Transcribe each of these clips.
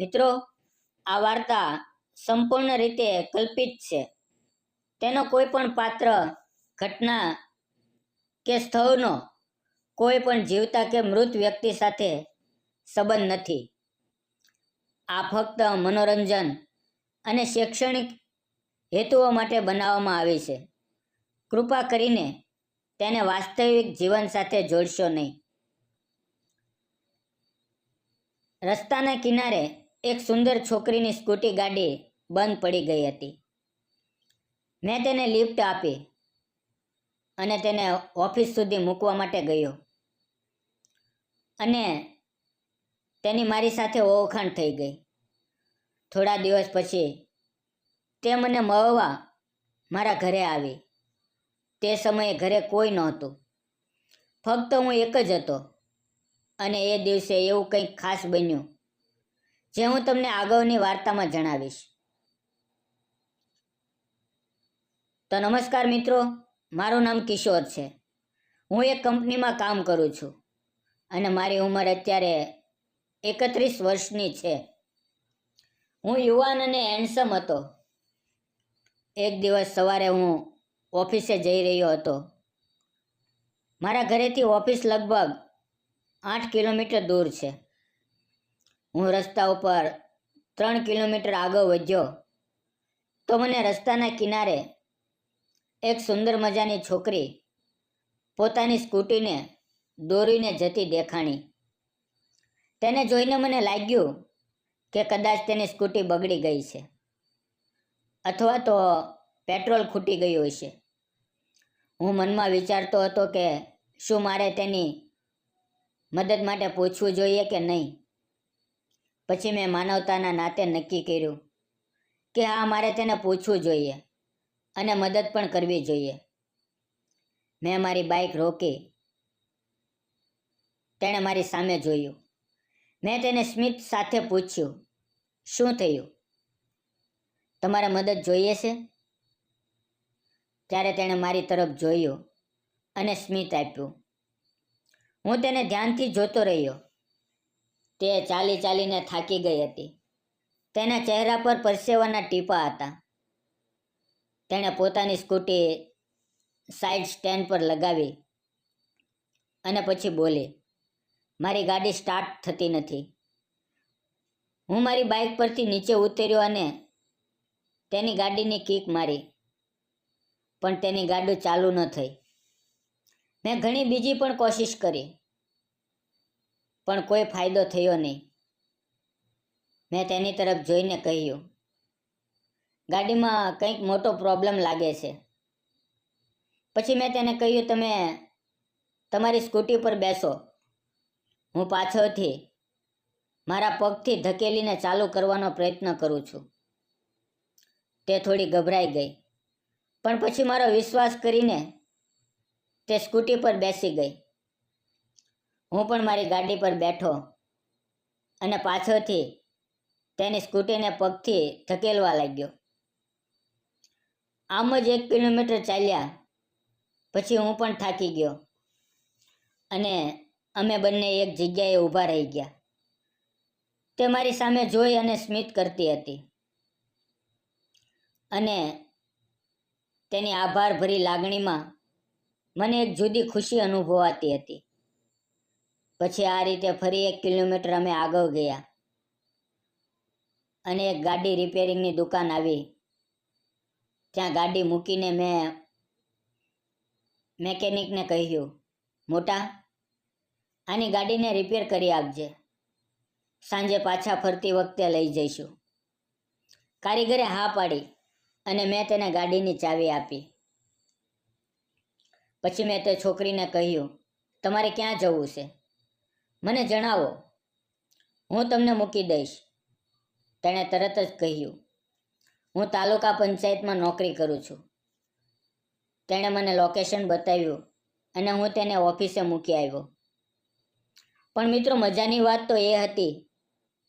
મિત્રો, આ વાર્તા સંપૂર્ણ રીતે કલ્પિત છે. તેનો કોઈ પણ પાત્ર, ઘટના કે સ્થળનો કોઈ પણ જીવતા કે મૃત વ્યક્તિ સાથે સંબંધ નથી. આ ફક્ત મનોરંજન અને શૈક્ષણિક હેતુઓ માટે બનાવવામાં આવી છે. કૃપા કરીને તેને વાસ્તવિક જીવન સાથે જોડશો નહીં. રસ્તાના કિનારે એક સુંદર છોકરીની સ્કૂટી ગાડી બંધ પડી ગઈ હતી. મેં તેને લિફ્ટ આપી અને તેને ઓફિસ સુધી મૂકવા માટે ગયો. અને તેની મારી સાથે ઓળખાણ થઈ ગઈ. થોડા દિવસ પછી તે મને મળવા મારા ઘરે આવી. તે સમયે ઘરે કોઈ નહોતું. ફક્ત હું એક જ હતો અને એ દિવસે એવું કંઈક ખાસ બન્યું. જે હું તમને આગળની વાર્તામાં જણાવીશ. તો નમસ્કાર મિત્રો, મારું નામ કિશોર છે. હું એક કંપનીમાં કામ કરું છું અને મારી ઉંમર અત્યારે એકત્રીસ વર્ષની છે. હું યુવાન અને હેન્ડસમ હતો. એક દિવસ સવારે હું ઓફિસે જઈ રહ્યો હતો. મારા ઘરેથી ઓફિસ લગભગ આઠ કિલોમીટર દૂર છે. હું રસ્તા ઉપર ત્રણ કિલોમીટર આગળ વધ્યો, તો મને રસ્તાના કિનારે એક સુંદર મજાની છોકરી પોતાની સ્કૂટીને દોરીને જતી દેખાણી. તેને જોઈને મને લાગ્યું કે કદાચ તેની સ્કૂટી બગડી ગઈ છે અથવા તો પેટ્રોલ ખૂટી ગયું હશે હું મનમાં વિચારતો હતો કે શું મારે તેની મદદ માટે પૂછવું જોઈએ કે નહીં. પછી મેં માનવતાના નાતે નક્કી કર્યું કે હા, મારે તેને પૂછવું જોઈએ અને મદદ પણ કરવી જોઈએ. મેં મારી બાઇક રોકી. તેણે મારી સામે જોયું. મેં તેને સ્મિત સાથે પૂછ્યું, શું થયું? તમારે મદદ જોઈએ છે? ત્યારે તેણે મારી તરફ જોયું અને સ્મિત આપ્યું. હું તેને ધ્યાનથી જોતો રહ્યો. તે ચાલી ચાલીને થાકી ગઈ હતી. તેના ચહેરા પર પરસેવાના ટીપા હતા. તેણે પોતાની સ્કૂટી સાઈડ સ્ટેન્ડ પર લગાવી અને પછી બોલી, મારી ગાડી સ્ટાર્ટ થતી નથી. હું મારી બાઇક પરથી નીચે ઉતર્યો અને તેની ગાડીની કિક મારી, પણ તેની ગાડી ચાલુ ન થઈ. મેં ઘણી બીજી પણ કોશિશ કરી. પણ કોઈ ફાયદો થયો નહીં. મેં તેની તરફ જોઈને કહ્યું, ગાડીમાં કંઈક મોટો પ્રોબ્લેમ લાગે છે. પછી મેં તેને કહ્યું, તમે તમારી સ્કૂટી પર બેસો. હું પાછળથી મારા પગથી ધકેલીને ચાલુ કરવાનો પ્રયત્ન કરું છું. તે થોડી ગભરાઈ ગઈ, પણ પછી મારો વિશ્વાસ કરીને તે સ્કૂટી પર બેસી ગઈ. હું પણ મારી ગાડી પર બેઠો અને પાછળથી તેની સ્કૂટીને પગથી ધકેલવા લાગ્યો. આમ જ એક કિલોમીટર ચાલ્યા, પછી હું પણ થાકી ગયો અને અમે બંને એક જગ્યાએ ઊભા રહી ગયા. તે મારી સામે જોઈ અને સ્મિત કરતી હતી અને તેની આભાર ભરી લાગણીમાં મને એક જુદી ખુશી અનુભવાતી હતી. પછી આ રીતે ફરી એક કિલોમીટર અમે આગળ ગયા. અને એક ગાડી રિપેરિંગની દુકાન આવી. ત્યાં ગાડી મૂકીને મેં મેકેનિકને કહ્યું, મોટા, આની ગાડીને રિપેર કરી આપજે. સાંજે પાછા ફરતી વખતે લઈ જઈશું. કારીગરે હા પાડી અને મેં તેને ગાડીની ચાવી આપી. પછી મેં તે છોકરીને કહ્યું, તમારે ક્યાં જવું છે? મને જણાવો. હું તમને મૂકી દઈશ. તેણે તરત જ કહ્યું, હું તાલુકા પંચાયતમાં નોકરી કરું છું. તેણે મને લોકેશન બતાવ્યું અને હું તેને ઓફિસે મૂકી આવ્યો. પણ મિત્રો, મજાની વાત તો એ હતી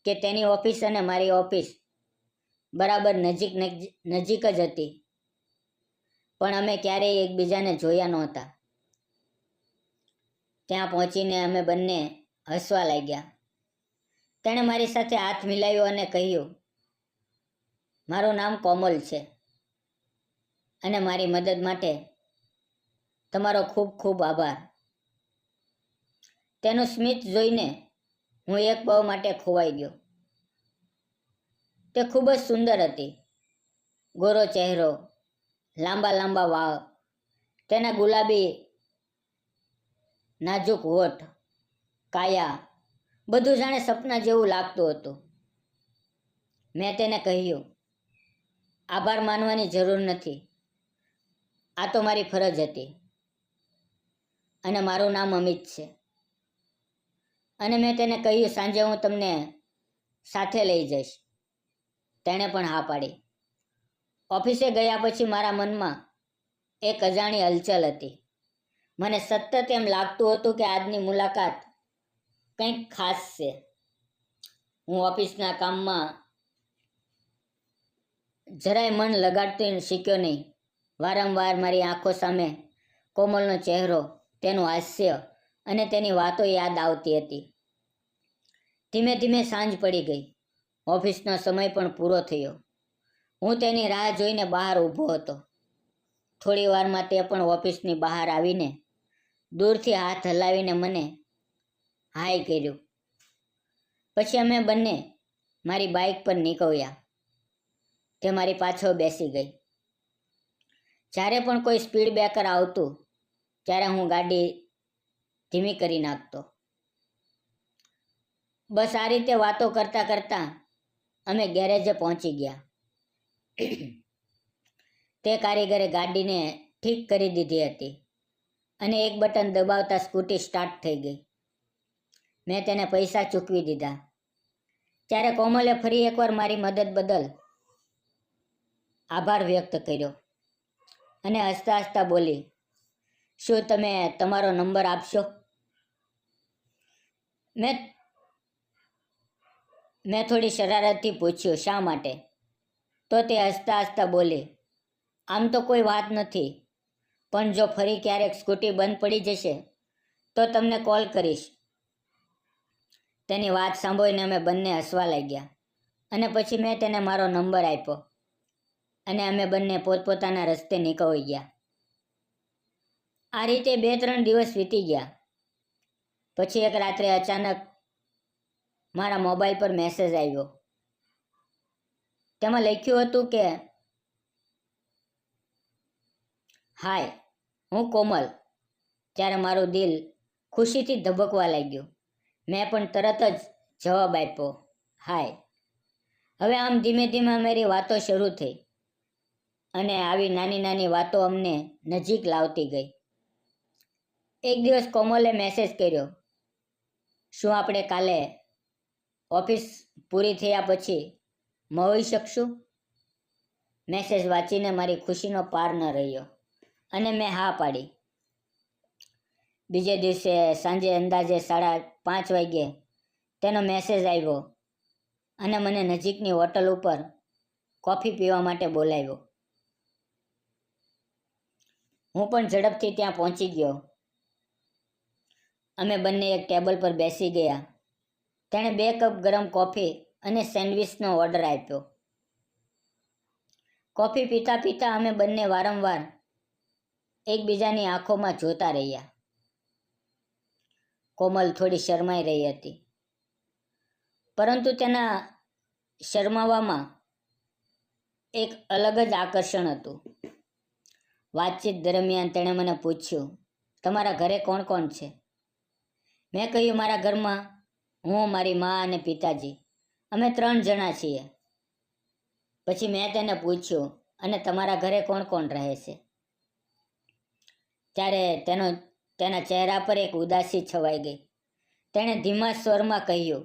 કે તેની ઓફિસ અને મારી ઓફિસ બરાબર નજીક નજીક જ હતી. પણ અમે ક્યારેય એકબીજાને જોયા નહોતા. ત્યાં પહોંચીને અમે બંને હસવા લાગ્યા. તેણે મારી સાથે હાથ મિલાવ્યો અને કહ્યું, મારું નામ કોમલ છે અને મારી મદદ માટે તમારો ખૂબ ખૂબ આભાર. તેનું સ્મિત જોઈને હું એક બહુ માટે ખોવાઈ ગયો. તે ખૂબ જ સુંદર હતી. ગોરો ચહેરો, લાંબા લાંબા વાળ, તેના ગુલાબી નાજુક હોઠ કાયા, બધું જાણે સપના જેવું લાગતું હતું. મેં તેને કહ્યું, આભાર માનવાની જરૂર નથી. આ તો મારી ફરજ હતી. અને મારું નામ અમિત છે. અને મેં તેને કહ્યું, સાંજે હું તમને સાથે લઈ જઈશ. તેણે પણ હા પાડી. ઓફિસે ગયા પછી મારા મનમાં એક અજાણી હલચલ હતી. મને સતત એમ લાગતું હતું કે આજની મુલાકાત કંઈક ખાસ છે. હું ઓફિસના કામમાં જરાય મન લગાડતું શીખ્યો નહીં. વારંવાર મારી આંખો સામે કોમલનો ચહેરો, તેનું હાસ્ય અને તેની વાતો યાદ આવતી હતી. ધીમે ધીમે સાંજ પડી ગઈ. ઓફિસનો સમય પણ પૂરો થયો. હું તેની રાહ જોઈને બહાર ઊભો હતો. થોડી વારમાં તે પણ ઓફિસની બહાર આવીને દૂરથી હાથ હલાવીને મને હાય કર્યું. પછી અમે બંને મારી બાઇક પર નીકળ્યા. તે મારી પાછળ બેસી ગઈ. જ્યારે પણ કોઈ સ્પીડ બ્રેકર આવતું, ત્યારે હું ગાડી ધીમી કરી નાખતો. બસ આ રીતે વાતો કરતાં કરતાં અમે ગેરેજે પહોંચી ગયા. તે કારીગરે ગાડીને ઠીક કરી દીધી હતી અને એક બટન દબાવતા સ્કૂટી સ્ટાર્ટ થઈ ગઈ. મેં તેને પૈસા ચૂકવી દીધા. ત્યારે કોમલે ફરી એકવાર મારી મદદ બદલ આભાર વ્યક્ત કર્યો અને હસતા હસતા બોલી, શું તમે તમારો નંબર આપશો? મેં મેં થોડી શરારતથી પૂછ્યું, શા માટે? તો તે હસતા હસતા બોલી, આમ તો કોઈ વાત નથી, પણ જો ફરી ક્યારેક સ્કૂટી બંધ પડી જશે, તો તમને કોલ કરીશ. તેની વાત સાંભળીને અમે બંને હસવા લાગ્યા. અને પછી મેં તેને મારો નંબર આપ્યો અને અમે બંને પોતપોતાના રસ્તે નીકળી ગયા. આ રીતે બે ત્રણ દિવસ વીતી ગયા. પછી એક રાત્રે અચાનક મારા મોબાઈલ પર મેસેજ આવ્યો. તેમાં લખ્યું હતું કે, હાય, હું કોમલ. ત્યારે મારું દિલ ખુશીથી ધબકવા લાગ્યું. મેં પણ તરત જ જવાબ આપ્યો, હાય. હવે આમ ધીમે ધીમે અમારી વાતો શરૂ થઈ અને આવી નાની નાની વાતો અમને નજીક લાવતી ગઈ. એક દિવસ કોમલે મેસેજ કર્યો, શું આપણે કાલે ઓફિસ પૂરી થયા પછી મળી શકશું? મેસેજ વાંચીને મારી ખુશીનો પાર ન રહ્યો અને મેં હા પાડી. બીજે દિવસે સાંજે અંદાજે સાડા પાંચ વાગ્યે તેનો મેસેજ આવ્યો અને મને નજીકની હોટલ ઉપર કોફી પીવા માટે બોલાવ્યો. હું પણ ઝડપથી ત્યાં પહોંચી ગયો. અમે બંને એક ટેબલ પર બેસી ગયા. તેણે બે કપ ગરમ કોફી અને સેન્ડવિચનો ઓર્ડર આપ્યો. કોફી પીતા પીતા અમે બંને વારંવાર એકબીજાની આંખોમાં જોતા રહ્યા. કોમલ થોડી શરમાઈ રહી હતી. પરંતુ તેના શરમાવામાં એક અલગ જ આકર્ષણ હતું. વાતચીત દરમિયાન તેણે મને પૂછ્યું, તમારા ઘરે કોણ કોણ છે? મેં કહ્યું, મારા ઘરમાં હું, મારી મા અને પિતાજી. અમે ત્રણ જણા છીએ. પછી મેં તેને પૂછ્યું, અને તમારા ઘરે કોણ કોણ રહે છે? ત્યારે તેનો તેના ચહેરા પર એક ઉદાસી છવાઈ ગઈ. તેણે ધીમા સ્વરમાં કહ્યું,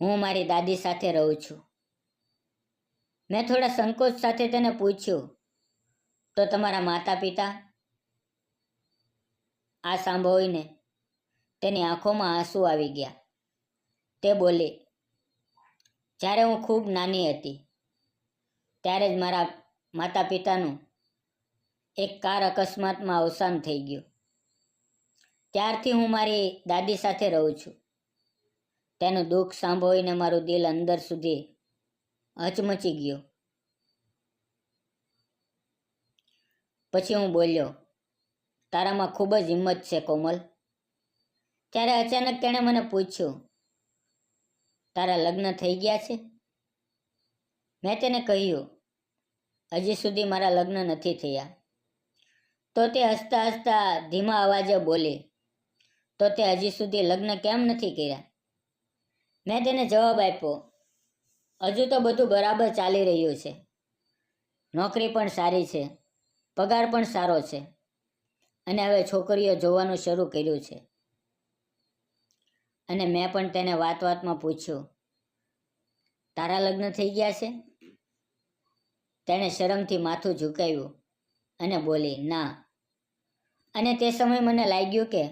હું મારી દાદી સાથે રહું છું. મેં થોડા સંકોચ સાથે તેને પૂછ્યું, તો તમારા માતા પિતા આ સાંભળીને તેની આંખોમાં આંસુ આવી ગયા. તે બોલી, જ્યારે હું ખૂબ નાની હતી, ત્યારે જ મારા માતા પિતાનું એક કાર અકસ્માતમાં અવસાન થઈ ગયું. ત્યારથી હું મારી દાદી સાથે રહું છું. તેનું દુઃખ સાંભળીને મારું દિલ અંદર સુધી હચમચી ગયું. પછી હું બોલ્યો, તારામાં ખૂબ જ હિંમત છે કોમલ. ત્યારે અચાનક તેણે મને પૂછ્યું, તારા લગ્ન થઈ ગયા છે? મેં તેને કહ્યું, હજી સુધી મારા લગ્ન નથી થયા. તો તે હસતા હસતા ધીમા અવાજે બોલી તો તે હજી સુધી લગ્ન કેમ નથી કર્યા? મેં તેને જવાબ આપ્યો, હજુ તો બધું બરાબર ચાલી રહ્યું છે. નોકરી પણ સારી છે, પગાર પણ સારો છે, અને હવે છોકરીઓ જોવાનું શરૂ કર્યું છે. અને મેં પણ તેને વાત વાતમાં પૂછ્યું, તારા લગ્ન થઈ ગયા છે? તેણે શરમથી માથું ઝુકાવ્યું અને બોલી, ના. અને તે સમયે મને લાગ્યું કે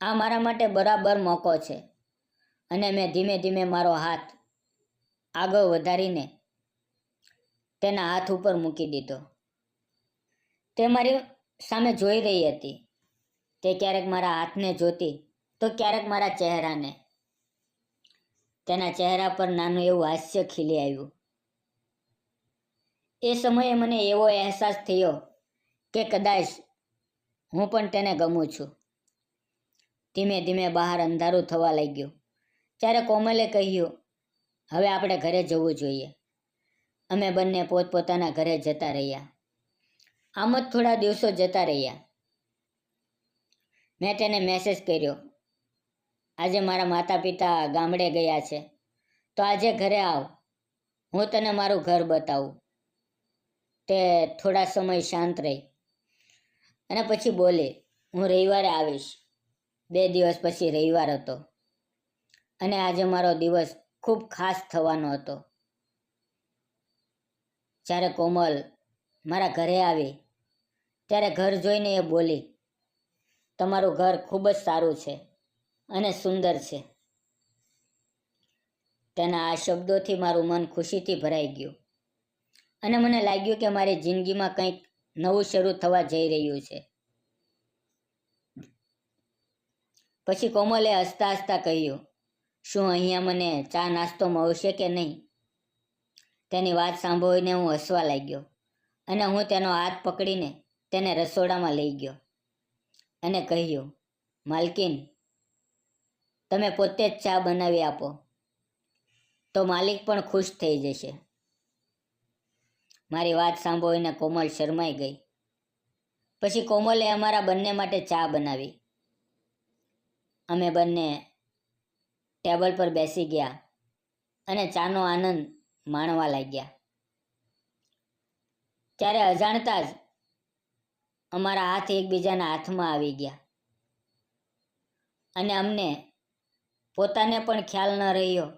આ મારા માટે બરાબર મોકો છે. અને મેં ધીમે ધીમે મારો હાથ આગળ વધારીને તેના હાથ ઉપર મૂકી દીધો. તે મારી સામે જોઈ રહી હતી. તે ક્યારેક મારા હાથને જોતી, તો ક્યારેક મારા ચહેરાને. તેના ચહેરા પર નાનું એવું હાસ્ય ખીલી આવ્યું. એ સમયે મને એવો અહેસાસ થયો કે કદાચ હું પણ તેને ગમું છું. ધીમે ધીમે બહાર અંધારું થવા લાગ્યું. ત્યારે કોમલે કહ્યું, હવે આપણે ઘરે જવું જોઈએ. અમે બંને પોતપોતાના ઘરે જતા રહ્યા. આમ જ થોડા દિવસો જતા રહ્યા. મેં તેને મેસેજ કર્યો, આજે મારા માતા પિતા ગામડે ગયા છે, તો આજે ઘરે આવ. હું તને મારું ઘર બતાવું. તે થોડા સમય શાંત રહી અને પછી બોલે, હું રવિવારે આવીશ. બે દિવસ પછી રવિવાર હતો. અને આજે મારો દિવસ ખૂબ ખાસ થવાનો હતો. જ્યારે કોમલ મારા ઘરે આવી, ત્યારે ઘર જોઈને એ બોલી, તમારું ઘર ખૂબ જ સારું છે અને સુંદર છે. તેના આ શબ્દોથી મારું મન ખુશીથી ભરાઈ ગયું. અને મને લાગ્યું કે મારી જિંદગીમાં કંઈક નવું શરૂ થવા જઈ રહ્યું છે. પછી કોમલે હસતા હસતા કહ્યું, શું અહીંયા મને ચા નાસ્તો મળશે કે નહીં? તેની વાત સાંભળીને હું હસવા લાગ્યો અને હું તેનો હાથ પકડીને તેને રસોડામાં લઈ ગયો અને કહ્યું, માલકીન, તમે પોતે જ ચા બનાવી આપો, તો માલિક પણ ખુશ થઈ જશે. મારી વાત સાંભળીને કોમલ શરમાઈ ગઈ. પછી કોમલે અમારા બંને માટે ચા બનાવી અમે બંને ટેબલ પર બેસી ગયા અને ચાનો આનંદ માણવા લાગ્યા. ત્યારે અજાણતા જ અમારા હાથ એકબીજાના હાથમાં આવી ગયા અને અમને પોતાને પણ ખ્યાલ ન રહ્યો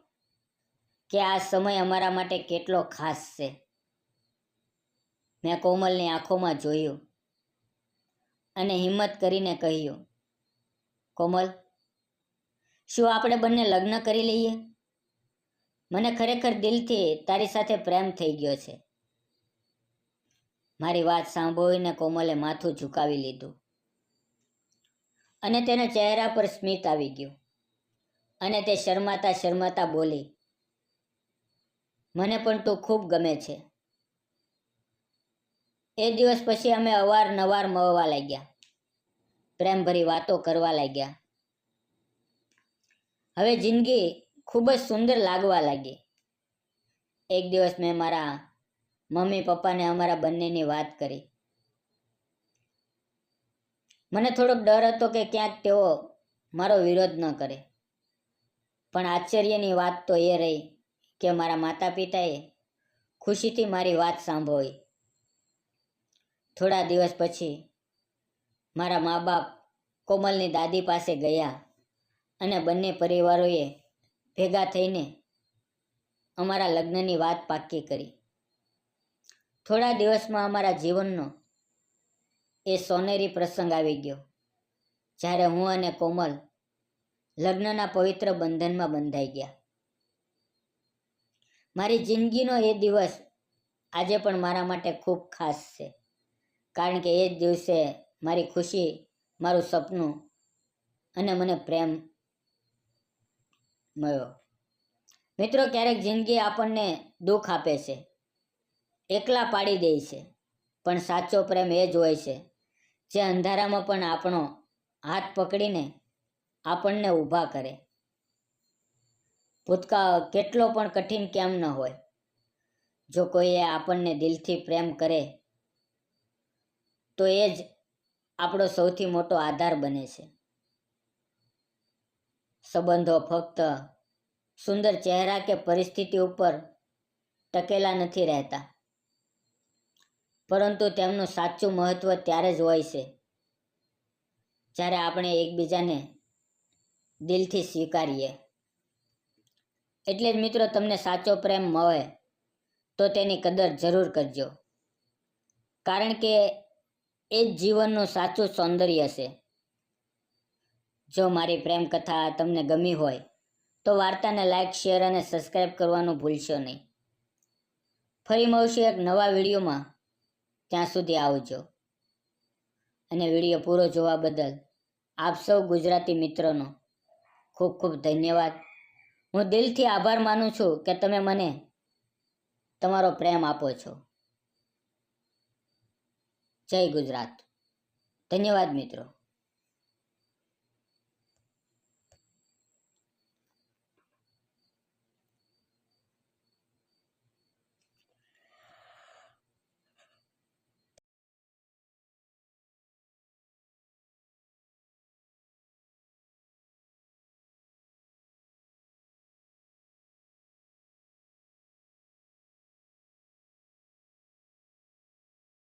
કે આ સમય અમારા માટે કેટલો ખાસ છે. મેં કોમલની આંખોમાં જોયું અને હિંમત કરીને કહ્યું, કોમલ શું આપણે બંને લગ્ન કરી લઈએ? મને ખરેખર દિલથી તારી સાથે પ્રેમ થઈ ગયો છે. મારી વાત સાંભળીને કોમલે માથું ઝુકાવી લીધું. અને તેના ચહેરા પર સ્મિત આવી ગયું. અને તે શરમાતા શરમાતા બોલી, મને પણ તું ખૂબ ગમે છે. એ દિવસ પછી અમે અવારનવાર મળવા લાગ્યા. પ્રેમભરી વાતો કરવા લાગ્યા. હવે જિંદગી ખૂબ જ સુંદર લાગવા લાગી. એક દિવસ મેં મારા મમ્મી પપ્પાને અમારા બંનેની વાત કરી. મને થોડોક ડર હતો કે ક્યાંક તેઓ મારો વિરોધ ન કરે. પણ આશ્ચર્યની વાત તો એ રહી કે મારા માતા પિતાએ ખુશીથી મારી વાત સાંભળી. થોડા દિવસ પછી મારા મા બાપ કોમલની દાદી પાસે ગયા. અને બંને પરિવારોએ ભેગા થઈને અમારા લગ્નની વાત પાક્કી કરી. થોડા દિવસમાં અમારા જીવનનો એ સોનેરી પ્રસંગ આવી ગયો, જ્યારે હું અને કોમલ લગ્નના પવિત્ર બંધનમાં બંધાઈ ગયા. મારી જિંદગીનો એ દિવસ આજે પણ મારા માટે ખૂબ ખાસ છે, કારણ કે એ દિવસે મારી ખુશી, મારું સપનું અને મને પ્રેમ મળ્યો. મિત્રો, ક્યારેક જિંદગી આપણને દુઃખ આપે છે. એકલા પાડી દે છે, પણ સાચો પ્રેમ એ જ હોય છે. જે અંધારામાં પણ આપણો હાથ પકડીને આપણને ઊભા કરે. ભૂતકાળ કેટલો પણ કઠિન કેમ ન હોય. જો કોઈએ આપણને દિલથી પ્રેમ કરે, તો એ જ આપણો સૌથી મોટો આધાર બને છે. સંબંધો ફક્ત સુંદર ચહેરા કે પરિસ્થિતિ ઉપર ટકેલા નથી રહેતા. પરંતુ તેમનું સાચું મહત્વ ત્યારે જ હોય છે, જ્યારે આપણે એકબીજાને દિલથી સ્વીકારીએ. એટલે જ મિત્રો, તમને સાચો પ્રેમ મળે તો તેની કદર જરૂર કરજો. કારણ કે એ જ જીવનનું સાચું સૌંદર્ય છે. જો મારી પ્રેમ કથા તમને ગમી હોય, તો વાર્તાને લાઇક શેર અને સબસ્ક્રાઈબ કરવાનું ભૂલશો નહીં. ફરી મળશું એક નવા વિડીયોમાં. ત્યાં સુધી આવજો. અને વીડિયો પૂરો જોવા બદલ આપ સૌ ગુજરાતી મિત્રોનો ખૂબ ખૂબ ધન્યવાદ. હું દિલથી આભાર માનું છું કે તમે મને તમારો પ્રેમ આપો છો. જય ગુજરાત. ધન્યવાદ મિત્રો.